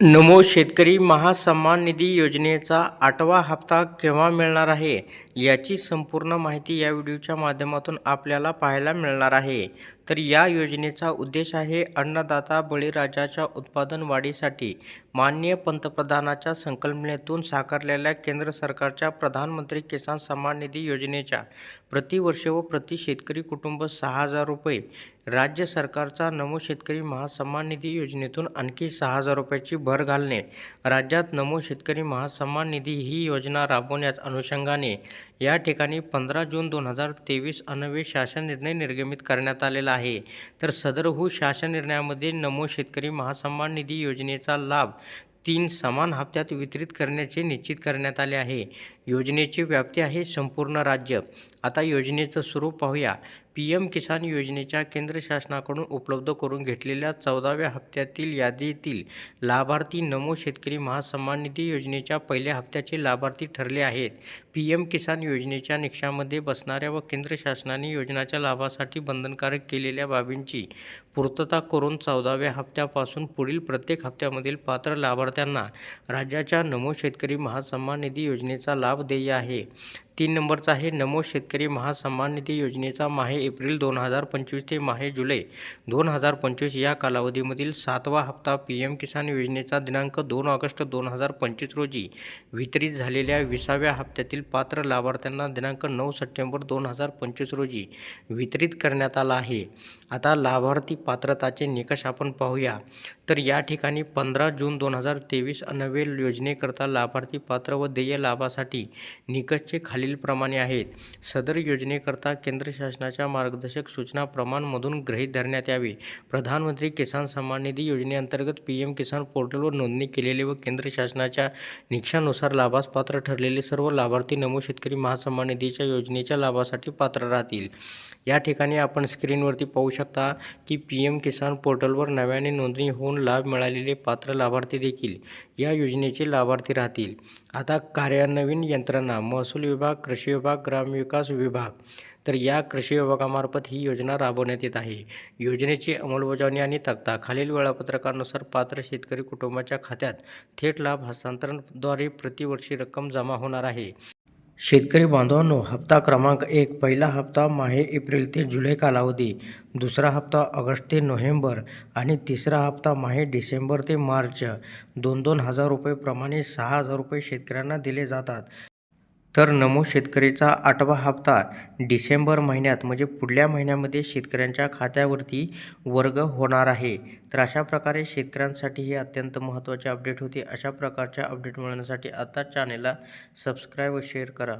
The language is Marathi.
नमो शेतकरी महासन्मान निधी योजनेचा आठवा हप्ता केव्हा मिळणार आहे? याची संपूर्ण माहिती या व्हिडिओच्या माध्यमातून आपल्याला पाहायला मिळणार आहे. तर या योजनेचा उद्देश आहे अन्नदाता बळीराजाच्या उत्पादन वाढीसाठी माननीय पंतप्रधानाच्या संकल्पनेतून साकारलेल्या केंद्र सरकारच्या प्रधानमंत्री किसान सन्मान निधी योजनेच्या प्रतिवर्ष व प्रति शेतकरी कुटुंब सहा हजार रुपये राज्य सरकारचा नमो शेतकरी महासन्मान निधी योजनेतून आणखी सहा हजार रुपयाची भर घालणे राज्यात नमो शेतकरी महासन्मान निधी ही योजना राबवण्याच्या अनुषंगाने या ठिकाणी पंधरा जून दोन हजार तेवीस अनवे शासन निर्णय निर्गमित करण्यात आलेला आहे. तर सदरहू हो शासन निर्णयामध्ये नमो शेतकरी महासन्मान निधी योजनेचा लाभ तीन समान हप्त्यात वितरित करण्याचे निश्चित करण्यात आले आहे. योजनेची व्याप्ती आहे संपूर्ण राज्य. आता योजनेचं स्वरूप पाहूया. पी एम किसान योजनेच्या केंद्र शासनाकडून उपलब्ध करून घेतलेल्या चौदाव्या हप्त्यातील यादीतील लाभार्थी नमो शेतकरी महासन्मान निधी योजनेच्या पहिल्या हप्त्याचे लाभार्थी ठरले आहेत. पी एम किसान योजनेच्या निकषामध्ये बसणाऱ्या व केंद्र शासनाने योजनाच्या लाभासाठी बंधनकारक केलेल्या बाबींची पूर्तता करून चौदाव्या हप्त्यापासून पुढील प्रत्येक हप्त्यामधील पात्र लाभार्थ्यांना राज्याच्या नमो शेतकरी महासन्मान निधी योजनेचा लाभ देय आहे. तीन नंबरचा आहे. नमो शेतकरी महासन्मान निधी योजनेचा माहे एप्रिल दोन हजार पंचवीस ते माहे जुलै दोन हजार पंचवीस या कालावधीमधील सातवा हप्ता पी एम किसान योजनेचा दिनांक दोन ऑगस्ट दोन हजार पंचवीस रोजी वितरित झालेल्या विसाव्या हप्त्यातील पात्र लाभार्थ्यांना दिनांक नऊ सप्टेंबर दोन हजार पंचवीस रोजी वितरित करण्यात आला आहे. आता लाभार्थी पात्रताचे निकष आपण पाहूया. तर या ठिकाणी पंधरा जून दोन हजार तेवीस नवेल योजनेकरता लाभार्थी पात्र व देय लाभासाठी निकषचे खालीलप्रमाणे आहेत. सदर योजनेकरता केंद्र शासनाच्या मार्गदर्शक सूचना प्रमाणमधून गृहीत धरण्यात यावे. प्रधानमंत्री किसान सन्मान निधी योजनेअंतर्गत पी एम किसान पोर्टलवर नोंदणी केलेले व केंद्र शासनाच्या निकषानुसार लाभास पात्र ठरलेले सर्व लाभार्थी नमो शेतकरी महासन्मान निधीच्या योजनेच्या लाभासाठी पात्र राहतील. या ठिकाणी आपण स्क्रीनवरती पाहू शकता की पी एम किसान पोर्टलवर नव्याने नोंदणी होऊन लाभ मिळालेले पात्र लाभार्थी देखील या योजनेचे लाभार्थी राहतील. आता कार्यान्वयीन यंत्रणा महसूल विभाग कृषी विभाग ग्रामविकास विभाग. तर या कृषी विभागामार्फत ही योजना राबवण्यात येत आहे. योजनेची अंमलबजावणी आणि तक्ता खालील वेळापत्रकानुसार पात्र शेतकरी कुटुंबाच्या खात्यात थेट लाभ हस्तांतरणद्वारे प्रतिवर्षी रक्कम जमा होणार आहे. शेतकरी बांधवांनो हप्ता क्रमांक एक पहिला हप्ता माहे एप्रिल ते जुलै कालावधी दुसरा हप्ता ऑगस्ट ते नोव्हेंबर आणि तिसरा हप्ता माहे डिसेंबर ते मार्च. दोन दोन हजार रुपयेप्रमाणे सहा हजार रुपये शेतकऱ्यांना दिले जातात. तर नमो शेतकरीचा आठवा हप्ता डिसेंबर महिन्यात म्हणजे पुढल्या महिन्यामध्ये शेतकऱ्यांच्या खात्यावरती वर्ग होणार आहे. तर अशा प्रकारे शेतकऱ्यांसाठी हे अत्यंत महत्त्वाचे अपडेट होते. अशा प्रकारच्या अपडेट मिळवण्यासाठी आता चॅनेलला सबस्क्राईब व शेअर करा.